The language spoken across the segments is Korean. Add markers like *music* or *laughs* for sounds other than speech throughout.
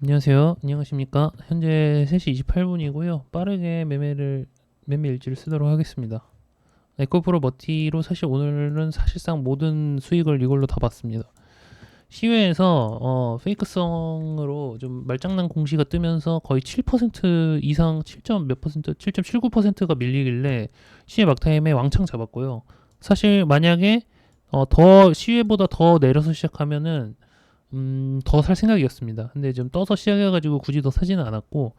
안녕하세요. 안녕하십니까. 현재 3시 28분이고요. 빠르게 매매를 매매 일지를 쓰도록 하겠습니다. 에코프로 머티로 사실 오늘은 사실상 모든 수익을 이걸로 다 봤습니다. 시외에서 어, 페이크성으로 좀 말장난 공시가 뜨면서 거의 7% 이상 7. 몇 퍼센트 7.79%가 밀리길래 시외 막타임에 왕창 잡았고요. 사실 만약에 어, 더 시외보다 더 내려서 시작하면은 음, 더 살 생각이었습니다. 근데 좀 떠서 시작해가지고 굳이 더 사지는 않았고,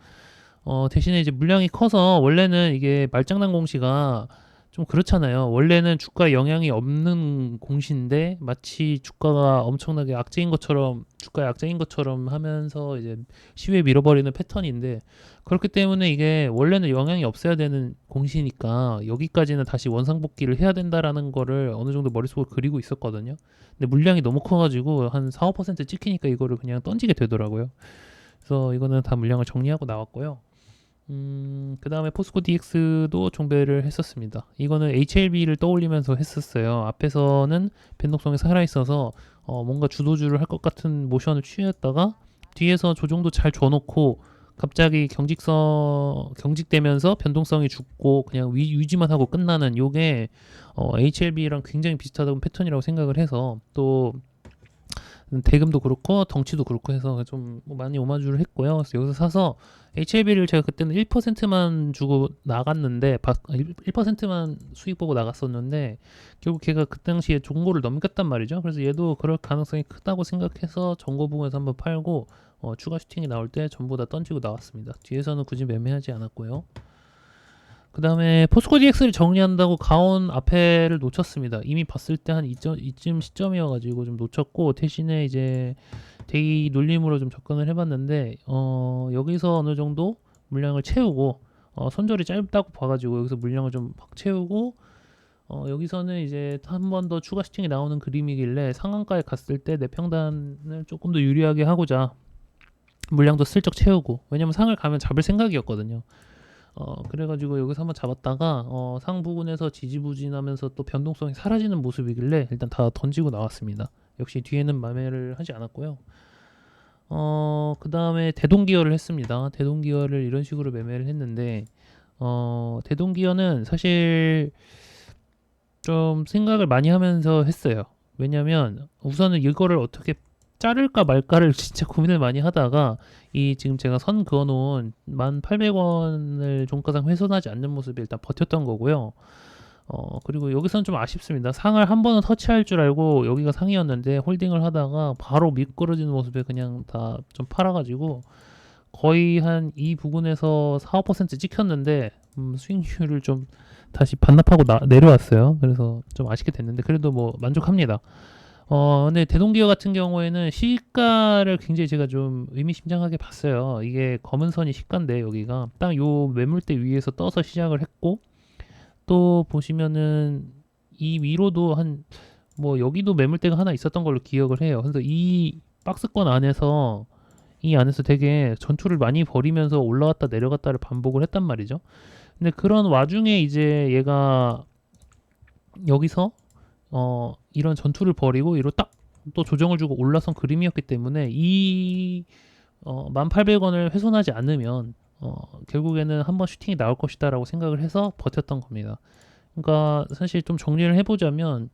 어, 대신에 이제 물량이 커서 원래는 이게 말장난 공시가 좀 그렇잖아요. 원래는 주가에 영향이 없는 공시인데 마치 주가가 엄청나게 악재인 것처럼 주가의 악재인 것처럼 하면서 이제 시위에 밀어버리는 패턴인데 그렇기 때문에 이게 원래는 영향이 없어야 되는 공시니까 여기까지는 다시 원상복귀를 해야 된다라는 거를 어느 정도 머릿속으로 그리고 있었거든요. 근데 물량이 너무 커가지고 한 4, 5% 찍히니까 이거를 그냥 던지게 되더라고요. 그래서 이거는 다 물량을 정리하고 나왔고요. 음, 그 다음에 포스코 DX도 종배를 했었습니다. 이거는 HLB를 떠올리면서 했었어요. 앞에서는 변동성이 살아있어서 어, 뭔가 주도주를 할 것 같은 모션을 취했다가 뒤에서 조정도 잘 줘놓고 갑자기 경직성 경직되면서 변동성이 죽고 그냥 위, 유지만 하고 끝나는 요게 어, HLB랑 굉장히 비슷하다고 패턴이라고 생각을 해서 또 대금도 그렇고 덩치도 그렇고 해서 좀 많이 오마주를 했고요. 그래서 여기서 사서 HLB를 제가 그때는 1%만 주고 나갔는데 1%만 수익 보고 나갔었는데 결국 걔가 그 당시에 종고를 넘겼단 말이죠. 그래서 얘도 그럴 가능성이 크다고 생각해서 정고 부분에서 한번 팔고 어, 추가 슈팅이 나올 때 전부 다 던지고 나왔습니다. 뒤에서는 굳이 매매하지 않았고요. 그 다음에 포스코 DX를 정리한다고 가온 앞에를 놓쳤습니다. 이미 봤을 때 한 이쯤, 시점이어가지고 좀 놓쳤고 대신에 이제 대기 눌림으로 좀 접근을 해봤는데 어, 여기서 어느 정도 물량을 채우고 어, 손절이 짧다고 봐가지고 여기서 물량을 좀 확 채우고 어, 여기서는 이제 한 번 더 추가 시팅이 나오는 그림이길래 상한가에 갔을 때 내 평단을 조금 더 유리하게 하고자 물량도 슬쩍 채우고 왜냐면 상을 가면 잡을 생각이었거든요. 어, 그래가지고 여기서 한번 잡았다가 어, 상 부분에서 지지부진하면서 또 변동성이 사라지는 모습이길래 일단 다 던지고 나왔습니다. 역시 뒤에는 매매를 하지 않았고요. 어, 그 다음에 대동기어를 했습니다. 대동기어를 이런 식으로 매매를 했는데, 어, 대동기어는 사실 좀 생각을 많이 하면서 했어요. 왜냐면 우선은 이거를 어떻게 자를까 말까를 진짜 고민을 많이 하다가 이 지금 제가 선 그어놓은 1,800원을 종가상 훼손하지 않는 모습이 일단 버텼던 거고요. 어, 그리고 여기서는 좀 아쉽습니다. 상을 한 번은 터치할 줄 알고 여기가 상이었는데 홀딩을 하다가 바로 미끄러지는 모습에 그냥 다 좀 팔아가지고 거의 한 이 부분에서 4, 5% 찍혔는데 음, 수익률을 좀 다시 반납하고 나, 내려왔어요. 그래서 좀 아쉽게 됐는데 그래도 뭐 만족합니다. 어, 근데 대동기어 같은 경우에는 시가를 굉장히 제가 좀 의미심장하게 봤어요. 이게 검은 선이 시가인데 여기가 딱 요 매물대 위에서 떠서 시작을 했고 또 보시면은 이 위로도 한 뭐 여기도 매물대가 하나 있었던 걸로 기억을 해요. 그래서 이 박스권 안에서 이 안에서 되게 전투를 많이 벌이면서 올라갔다 내려갔다를 반복을 했단 말이죠. 근데 그런 와중에 이제 얘가 여기서 어 이런 전투를 벌이고 이로 딱 또 조정을 주고 올라선 그림이었기 때문에 이 어, 1800원을 훼손하지 않으면 어, 결국에는 한번 슈팅이 나올 것이다라고 생각을 해서 버텼던 겁니다. 그러니까 사실 좀 정리를 해보자면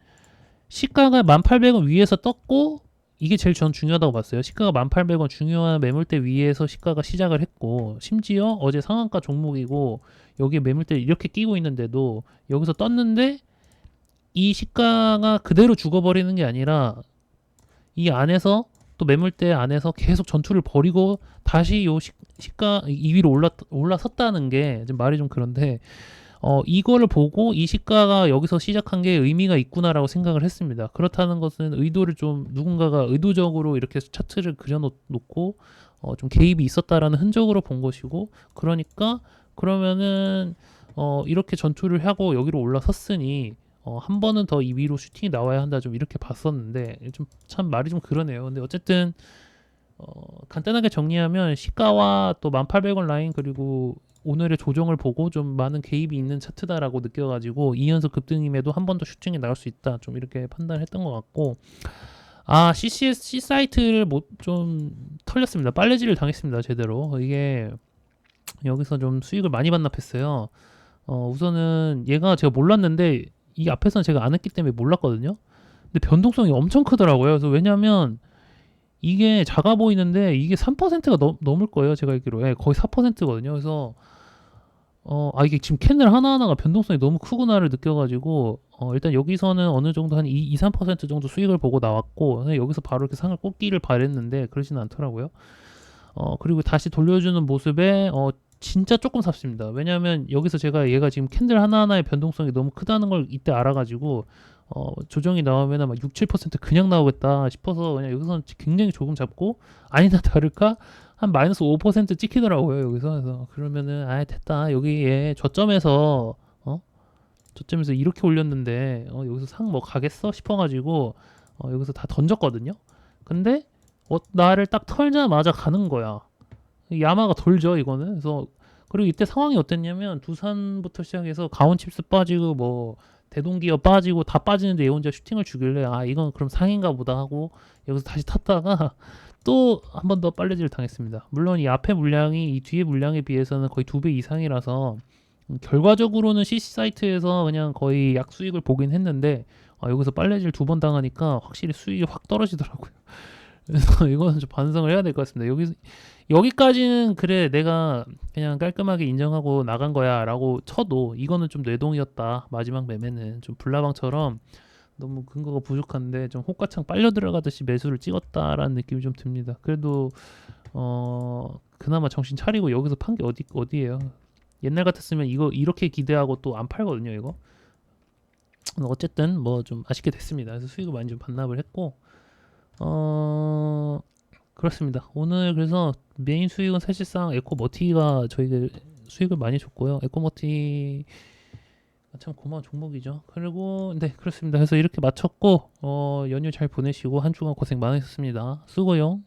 시가가 1800원 위에서 떴고 이게 제일 전 중요하다고 봤어요. 시가가 1800원 중요한 매물대 위에서 시가가 시작을 했고 심지어 어제 상한가 종목이고 여기에 매물대 이렇게 끼고 있는데도 여기서 떴는데 이 시가가 그대로 죽어버리는 게 아니라 이 안에서 또 매물대 안에서 계속 전투를 벌이고 다시 요 시, 가 2위로 올라 올라섰다는 게 좀 말이 좀 그런데 어 이거를 보고 이 시가가 여기서 시작한 게 의미가 있구나라고 생각을 했습니다. 그렇다는 것은 의도를 좀 누군가가 의도적으로 이렇게 차트를 그려놓고 어, 좀 개입이 있었다라는 흔적으로 본 것이고 그러니까 그러면은 어, 이렇게 전투를 하고 여기로 올라섰으니 어, 한 번은 더 2위로 슈팅이 나와야 한다 좀 이렇게 봤었는데 좀 참 말이 좀 그러네요. 근데 어쨌든 어, 간단하게 정리하면 시가와 또 1800원 라인 그리고 오늘의 조정을 보고 좀 많은 개입이 있는 차트다라고 느껴가지고 2연속 급등임에도 한 번 더 슈팅이 나올 수 있다 좀 이렇게 판단했던 것 같고 아 CCS C 사이트를 못 좀 털렸습니다. 빨래질을 당했습니다. 제대로 이게 여기서 좀 수익을 많이 반납했어요. 어 우선은 얘가 제가 몰랐는데 이 앞에서는 제가 안 했기 때문에 몰랐거든요. 근데 변동성이 엄청 크더라고요. 그래서 왜냐면 이게 작아 보이는데 이게 3%가 넘, 넘을 거예요. 제가 알기로. 예, 거의 4%거든요. 그래서 어, 아 이게 지금 캔들 하나하나가 변동성이 너무 크구나를 느껴가지고 어, 일단 여기서는 어느 정도 한 2, 2 3% 정도 수익을 보고 나왔고 여기서 바로 이렇게 상을 꽂기를 바랬는데 그러지는 않더라고요. 어, 그리고 다시 돌려주는 모습에 어, 진짜 조금 샀습니다. 왜냐하면 여기서 제가 얘가 지금 캔들 하나하나의 변동성이 너무 크다는 걸 이때 알아가지고 어, 조정이 나오면 막 6, 7% 그냥 나오겠다 싶어서 그냥 여기서는 굉장히 조금 잡고 아니나 다를까? 한 마이너스 5% 찍히더라고요 여기서. 그래서 그러면은 아 됐다. 여기에 저점에서 어? 저점에서 이렇게 올렸는데 어 여기서 상 뭐 가겠어? 싶어가지고 어 여기서 다 던졌거든요. 근데 어 나를 딱 털자마자 가는 거야. 야마가 돌죠 이거는. 그래서 그리고 이때 상황이 어땠냐면 두산부터 시작해서 가온칩스 빠지고 뭐 대동기업 빠지고 다 빠지는데 얘 혼자 슈팅을 주길래 아 이건 그럼 상인가 보다 하고 여기서 다시 탔다가 *laughs* 또 한 번 더 빨래질 당했습니다. 물론 이 앞에 물량이 이 뒤에 물량에 비해서는 거의 두 배 이상이라서 음, 결과적으로는 CC 사이트에서 그냥 거의 약 수익을 보긴 했는데 아, 여기서 빨래질 두 번 당하니까 확실히 수익이 확 떨어지더라고요. 그래서 *laughs* 이거는 좀 반성을 해야 될 것 같습니다. 여기 여기까지는 그래 내가 그냥 깔끔하게 인정하고 나간 거야라고 쳐도 이거는 좀 뇌동이었다. 마지막 매매는 좀 불나방처럼 너무 근거가 부족한데 좀 호가창 빨려 들어가듯이 매수를 찍었다라는 느낌이 좀 듭니다. 그래도 어 그나마 정신 차리고 여기서 판 게 어디 어디예요? 옛날 같았으면 이거 이렇게 기대하고 또 안 팔거든요, 이거. 어쨌든 뭐 좀 아쉽게 됐습니다. 그래서 수익을 많이 좀 반납을 했고 어 그렇습니다. 오늘 그래서 메인 수익은 사실상 에코머티가 저희가 수익을 많이 줬고요. 에코머티 참 고마운 종목이죠. 그리고 네 그렇습니다. 그래서 이렇게 마쳤고 어, 연휴 잘 보내시고 한 주간 고생 많으셨습니다. 수고요.